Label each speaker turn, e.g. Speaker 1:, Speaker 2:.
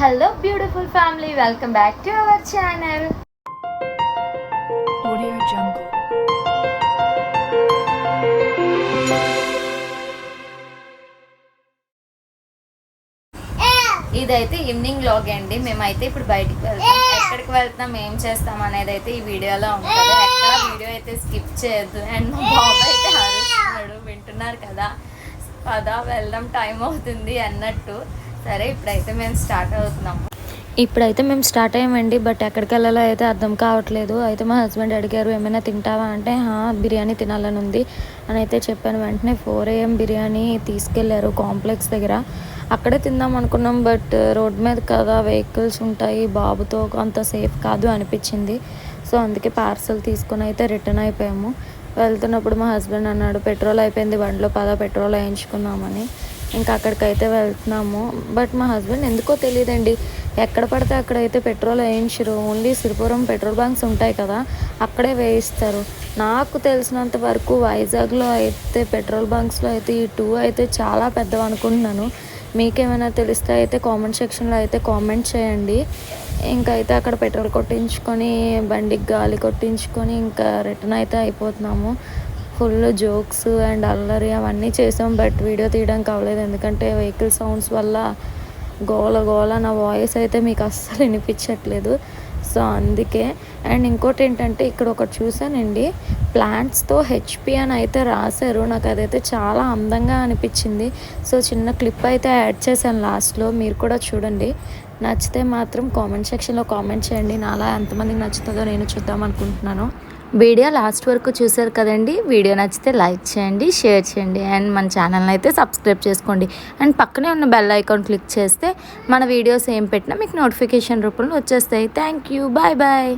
Speaker 1: Hello beautiful family welcome back to our channel. ఇదైతే evening vlog అండి. మేమైతే ఇప్పుడు బయటికి వెళ్తాం. ఎక్కడికి వెళ్తాం ఏం చేస్తాం అనేది అయితే ఈ వీడియోలో ఉంటుంది. ఎక్కడ వీడియో అయితే స్కిప్ చేయొద్దు. అండ్ మా బాబు అయితే అరుస్తున్నాడు. వింటున్నారు కదా. పదా వెళ్దాం. టైం అవుతుంది అన్నట్టు. సరే ఇప్పుడైతే మేము స్టార్ట్ అవుతున్నాము. ఇప్పుడైతే మేము స్టార్ట్ అయ్యామండి బట్ ఎక్కడికి వెళ్ళాలో అయితే అర్థం కావట్లేదు. అయితే మా హస్బెండ్ అడిగారు ఏమైనా తింటావా? అంటే "హా, బిర్యానీ తినాలని ఉంది. అని అయితే చెప్పాను వెంటనే ఫోర్ ఏఎం బిర్యానీ తీసుకెళ్ళారు కాంప్లెక్స్ దగ్గర. అక్కడే తిందాం అనుకున్నాం బట్ రోడ్ మీద కదా వెహికల్స్ ఉంటాయి బాబుతో అంత సేఫ్ కాదు అనిపించింది. సో అందుకే పార్సల్ తీసుకొని అయితే రిటర్న్ అయిపోయాము. వెళ్తున్నప్పుడు మా హస్బెండ్ అన్నాడు పెట్రోల్ అయిపోయింది బండిలో పద పెట్రోల్ వేయించుకుందామని. ఇంకా అక్కడికైతే వెళ్తున్నాము. బట్ మా హస్బెండ్ ఎందుకో తెలియదండి. ఎక్కడ పడితే అక్కడైతే పెట్రోల్ వేయించరు. ఓన్లీ సిరిపురం పెట్రోల్ బంక్స్ ఉంటాయి కదా అక్కడే వేయిస్తారు. నాకు తెలిసినంత వరకు వైజాగ్లో అయితే పెట్రోల్ బంక్స్లో అయితే ఈ టూ అయితే చాలా పెద్దవి అనుకుంటున్నాను. మీకేమైనా తెలిస్తే అయితే కామెంట్ సెక్షన్లో అయితే కామెంట్ చేయండి. ఇంకా అయితే అక్కడ పెట్రోల్ కొట్టించుకొని బండికి గాలి కొట్టించుకొని ఇంకా రిటర్న్ అయితే అయిపోతున్నాము. ఫుల్ జోక్స్ అండ్ అల్లరి అవన్నీ చేసాం బట్ వీడియో తీయడానికి అవ్వలేదు ఎందుకంటే వెహికల్ సౌండ్స్ వల్ల గోల గోల నా వాయిస్ అయితే మీకు అస్సలు వినిపించట్లేదు. సో అందుకే అండ్ ఇంకోటి ఏంటంటే ఇక్కడ ఒకటి చూసానండి ప్లాంట్స్తో హెచ్పి అని అయితే రాశారు. నాకు అదైతే చాలా అందంగా అనిపించింది. సో చిన్న క్లిప్ అయితే యాడ్ చేశాను లాస్ట్లో. మీరు కూడా చూడండి. నచ్చితే మాత్రం కామెంట్ సెక్షన్లో కామెంట్ చేయండి. నాలా ఎంతమందికి నచ్చుతుందో నేను చూద్దాం అనుకుంటున్నాను. వీడియో లాస్ట్ వరకు చూసారు కదండి. వీడియో నచ్చితే లైక్ చేయండి షేర్ చేయండి అండ్ మన ఛానల్ని అయితే సబ్స్క్రైబ్ చేసుకోండి. అండ్ పక్కనే ఉన్న బెల్ ఐకాన్ క్లిక్ చేస్తే మన వీడియోస్ ఏం పెట్టినా మీకు నోటిఫికేషన్ రూపంలో వచ్చేస్తాయి. Thank you. Bye bye.